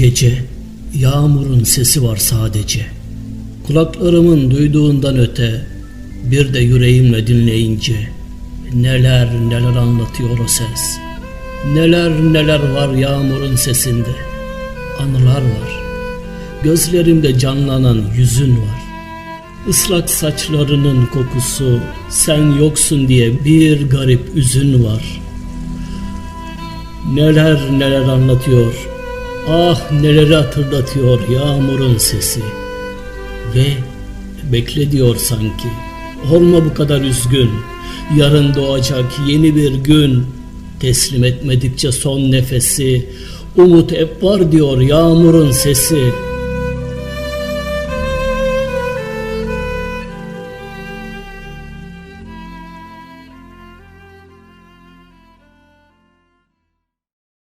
gece yağmurun sesi var sadece. Kulaklarımın duyduğundan öte bir de yüreğimle dinleyince neler neler anlatıyor o ses. Neler neler var yağmurun sesinde. Anılar var. Gözlerimde canlanan yüzün var. Islak saçlarının kokusu, sen yoksun diye bir garip üzün var. Neler neler anlatıyor, ah neleri hatırlatıyor yağmurun sesi. Ve bekle diyor sanki, olma bu kadar üzgün, yarın doğacak yeni bir gün. Teslim etmedikçe son nefesi, umut hep var diyor yağmurun sesi.